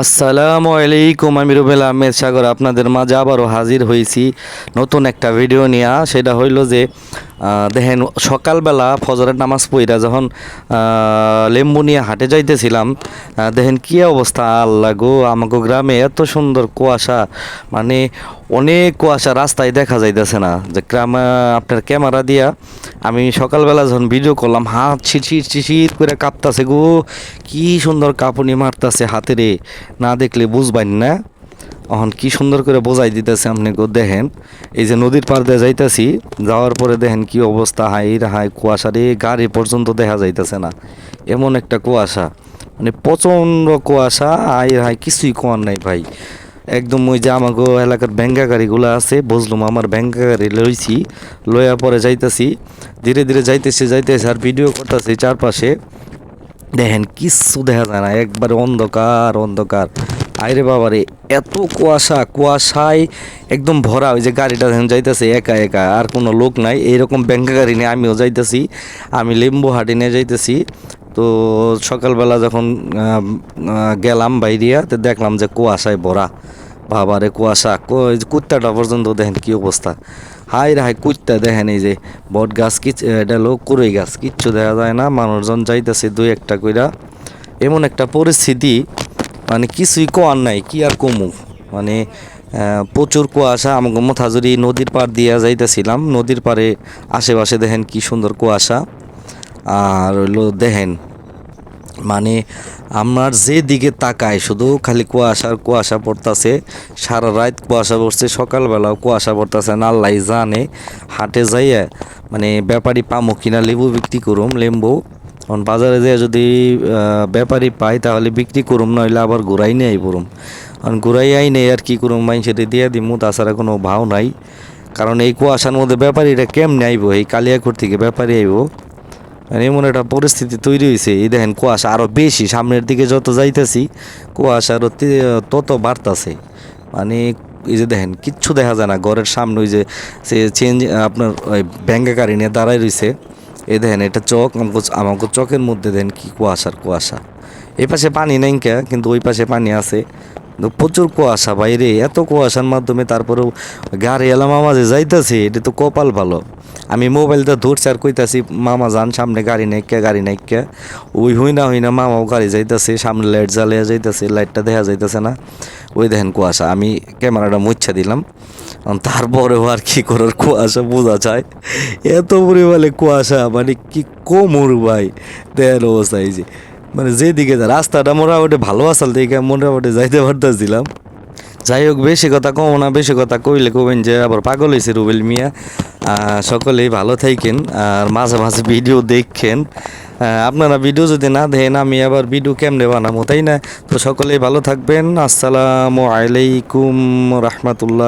আসসালামু আলাইকুম, আমি রুবেল আহমেদ সাগর। আপনাদের মাঝে আবারও হাজির হয়েছি নতুন একটা ভিডিও নিয়ে। সেটা হইল যে দেখেন, সকালবেলা ফজরের নামাজ পইরা যখন লেম্বু নিয়ে হাটে যাইতেছিলাম দেখেন কি অবস্থা, আল্লাহ গো আমাকে গ্রামে এত সুন্দর কুয়াশা মানে অনেক কুয়াশা রাস্তায় দেখা যাইতেছে না। যে গ্রামে আপনার ক্যামেরা দিয়া আমি সকালবেলা যখন ভিডিও করলাম, হাত ছিচির ছিচির করে কাঁপতাছে গো, কি সুন্দর কাঁপুনি মারতাছে হাতে রে না দেখলে বুঝবেন না। এখন কি সুন্দর করে বোঝাই দিতেছে আপনি দেখেন, এই যে নদীর পার দিয়ে যাইতাছি, যাওয়ার পরে দেখেন কি অবস্থা, হাই হাই, কুয়াশা রে, গাড়ি পর্যন্ত দেখা যাইতেছে না। এমন একটা কুয়াশা মানে প্রচণ্ড কুয়াশা, হাই হাই, কিছুই কোয়ার নাই ভাই। একদম ওই যে আমাগো এলাকার ব্যাঙ্গা গাড়িগুলো আছে, বুঝলাম, আমার ব্যাঙ্গা গাড়ি লইছি, লইয়া পরে যাইতাছি, ধীরে ধীরে যাইতেছে যাইতেছে, আর ভিডিও করতেছি চারপাশে। দেখেন কিচ্ছু দেখা যায় না, একবারে অন্ধকার অন্ধকার। আইরে বাবারে, এত কুয়াশা, কুয়াশায় একদম ভরা, ওই যে গাড়িটা যখন যাইতেছে একা একা, আর কোনো লোক নাই, এইরকম ব্যাঙ্কা গাড়ি নিয়ে আমিও যাইতেছি, আমি লিম্বু হাটে নিয়ে যাইতেছি। তো সকালবেলা যখন গেলাম বাইরিয়া, তো দেখলাম যে কুয়াশায় ভরা। বাবারে কুয়াশা কুত্তাটা পর্যন্ত দেখেন কী অবস্থা। হাই রে হাই কুত্তা দেখেন এই যে, বট গাছ কিচ, এটা হলো কুড়ই গাছ, কিচ্ছু দেখা যায় না, মানুষজন যাইতেছে দুই একটা কইরা। এমন একটা পরিস্থিতি মানে কিছুই কোয়ার নাই, কি আর কমু? মানে প্রচুর কুয়াশা। আমাকে মথাজুরি নদীর পাড় দিয়া যাইতেছিলাম। নদীর পাড়ে আশেপাশে দেখেন কি সুন্দর কুয়াশা। আর হইল দেখেন মানে আমার যে দিকে তাকায়, শুধু খালি কুয়াশার কুয়াশা পড়তাছে। সারা রাত কুয়াশা পড়ছে, সকালবেলাও কুয়াশা পড়তাছে। না, আল্লাহ জানে, হাটে যাইয়া মানে ব্যাপারী পামো কিনা, লেবু বিক্রি করুম, লেম্বু। এখন বাজারে যেয়ে যদি ব্যাপারী পাই তাহলে বিক্রি করুম, নইলে আবার ঘুরাই নিয়ে আই পড়ুম। কারণ ঘুরাই আই নেই আর কি করুম মাইনসের দিয়ে দিমু, তাছাড়া কোনো ভাও নাই। কারণ এই কুয়াশার মধ্যে ব্যাপারীরা কেমনে আইব? এই কালিয়াকুর থেকে ব্যাপারী আইব? মানে এমন একটা পরিস্থিতি তৈরি হয়েছে এই দেখেন কুয়াশা আরও বেশি, সামনের দিকে যত যাইতেছি, কুয়াশা আরও তত বাড়তাছে। মানে এই যে দেখেন, কিচ্ছু দেখা যায় না। ঘরের সামনে ওই যে, সে চেঞ্জ আপনার ওই ব্যাঙ্গা গাড়ি নিয়ে দাঁড়ায় রয়েছে এই দেখেন, এটা চক, আমাকে আমাকে চকের মধ্যে দেন কি কুয়াশার কুয়াশা। এই পাশে পানি নেই কিন্তু ওই পাশে পানি আছে। প্রচুর কুয়াশা বাইরে এত কুয়াশার মাধ্যমে তারপরেও গাড়ি এলাম মাঝে যাইতেছে, এটা তো কপাল ভালো। আমি মোবাইলটা ধরছি আর কইতাছি, মামা যান, সামনে গাড়ি নাইকা গাড়ি নাইকা ওই হই না হই না মামাও গাড়ি যাইতেছে, সামনে লাইট জ্বালিয়ে যাইতেছে, লাইটটা দেখা যাইতেছে না। ওই দেখেন কুয়াশা, আমি ক্যামেরাটা মুচ্ছা দিলাম। তারপরেও আর কি করার কুয়াশা বোঝা যায়। এত পরিমাণে কুয়াশা মানে কি কোমর ভাই দেখেন অবস্থা এই যে। মানে যেদিকে যা, রাস্তাটা মোটামুটি ভালো আসাল দেখে মোটামুটি যাইতে পারতেছিলাম। যাই হোক, বেশি কথা কম না, বেশি কথা কইলে কবেন যে আবার পাগল হয়েছে রুবেল মিয়া। সকলেই ভালো থাকেন আর মাঝে মাঝে ভিডিও দেখেন। আপনারা ভিডিও যদি না দেখেন, আমি আবার ভিডিও কেমনে বানাবো, তাই না? তো সকলেই ভালো থাকবেন। আসসালামু আলাইকুম রহমতুল্লাহ।